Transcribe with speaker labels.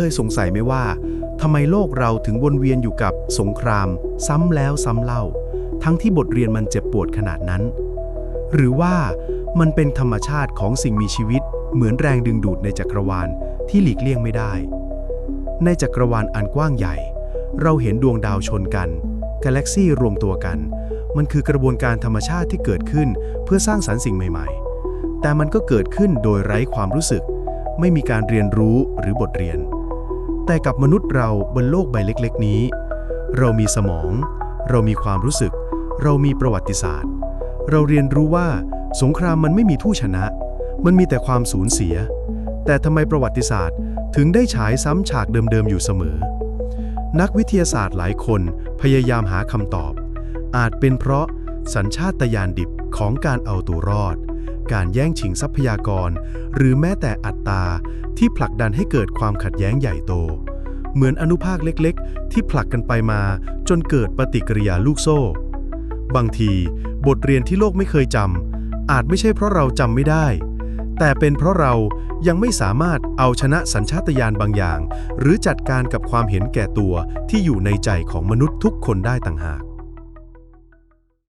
Speaker 1: เคยสงสัยไหมว่าทำไมโลกเราถึงวนเวียนอยู่กับสงคราม ซ้ำแล้วซ้ำเล่า ทั้งที่บทเรียนมันเจ็บปวดขนาดนั้น หรือว่ามันเป็นธรรมชาติของสิ่งมีชีวิต เหมือนแรงดึงดูดในจักรวาลที่หลีกเลี่ยงไม่ได้ ในจักรวาลอันกว้างใหญ่ เราเห็นดวงดาวชนกัน กาแล็กซี่รวมตัวกัน มันคือกระบวนการธรรมชาติที่เกิดขึ้นเพื่อสร้างสรรค์สิ่งใหม่ ๆ แต่มันก็เกิดขึ้นโดยไร้ความรู้สึก ไม่มีการเรียนรู้หรือบทเรียน แต่กับมนุษย์เราบนโลกใบเล็กๆ นี้ เรามีสมอง เรามีความรู้สึก เรามีประวัติศาสตร์ เราเรียนรู้ว่า สงครามมันไม่มีทู่ชนะ มันมีแต่ความสูญเสีย แต่ทำไมประวัติศาสตร์ถึงได้ฉายซ้ำฉากเดิมๆอยู่เสมอ นักวิทยาศาสตร์หลายคนพยายามหาคำตอบ อาจเป็นเพราะสัญชาตญาณดิบของการเอาตัวรอด การแย่งชิงทรัพยากร หรือแม้แต่อัตตาที่ผลักดันให้เกิดความขัดแย้งใหญ่โต เหมือนอนุภาคเล็กๆ ที่ผลักกันไปมาจนเกิดปฏิกิริยาลูกโซ่ บางทีบทเรียนที่โลกไม่เคยจำอาจไม่ใช่เพราะเราจำไม่ได้ แต่เป็นเพราะเรายังไม่สามารถเอาชนะสัญชาตญาณบางอย่าง หรือจัดการกับความเห็นแก่ตัวที่อยู่ในใจของมนุษย์ทุกคนได้ต่างหาก